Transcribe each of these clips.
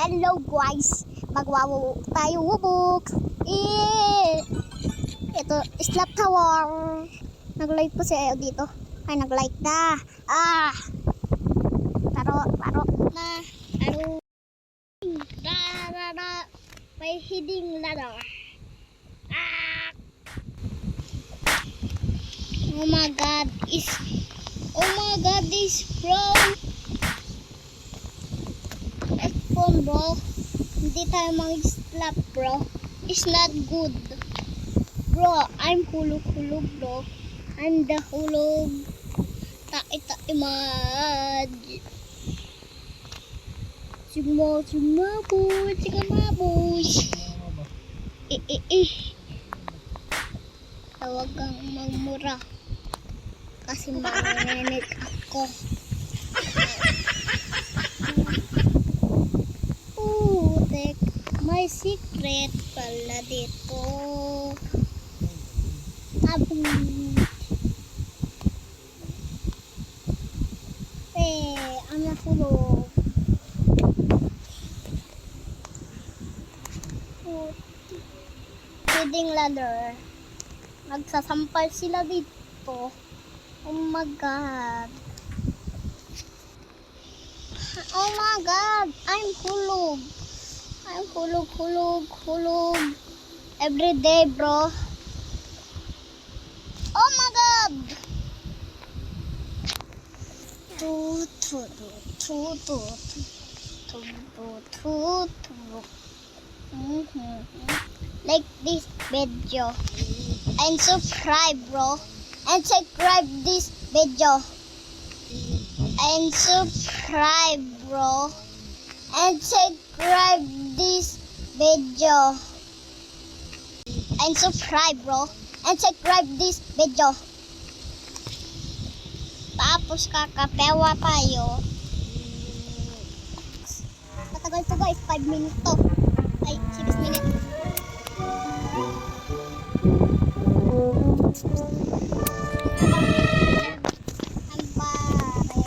Hello guys, magwawo tayo wubok. Eh, ito, slap tower. Nag-like po si Ayo dito. Ay, nag-like na. Ah, taro, taro na, taro. Da, da, da. May hiding ladder. Ah. Oh my god, is, oh my god, this from bro. Hindi tayo mag-slap bro. It's not good. Bro, I'm hulog-hulog bro. I'm the hulog. Ta-ita-imad. Boy, sigma boy. Eh, eh, eh. Tawag kang magmura. Kasi marinig ako. Putek, may secret pala dito. Abong. Eh, ang nahulog. Put- Feeding ladder. Magsasampal sila dito. Oh my god. Oh my god, I'm hulog. I'm hulog, hulog, hulog. Every day, bro. Oh my god. Tu, tu, tu, tu, tu, tu, tu, tu, tu. Mhm. Like this video. And subscribe, bro. And subscribe this video and subscribe bro and subscribe this video. And subscribe bro. And subscribe this video. Tapos kakapewa tayo. Matagal to guys 5 minutes to. Ay 6 minutes. ang pare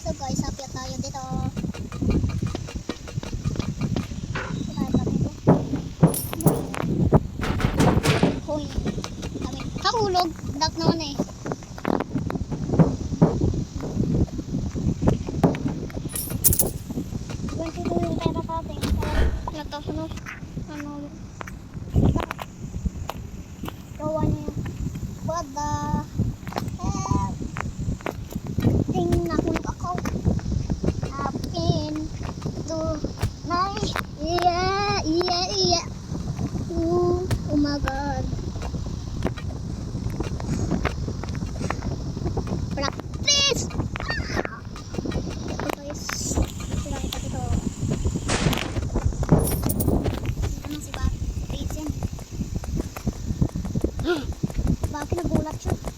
So guys, akyat tayo dito. Saan tayo dito? Hoy. Kami. Kahulog. Dark naman eh. Twenty-two yung pera sa atin. Ano to? Ano? Ano? Gawa niya. What the hell? Ting nahulog ako. Apin to my yeah yeah yeah. Ooh, oh my god. Practice. Ah! Ito guys. Sila kita dito. Ano si? Rachel. Bakit nagulat siya?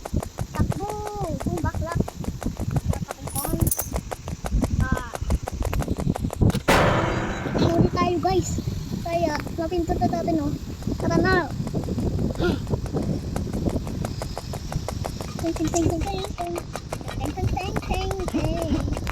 Kaya, mapinto na natin oh. Tara na. Ting ting ting ting ting ting. Ting ting ting ting ting.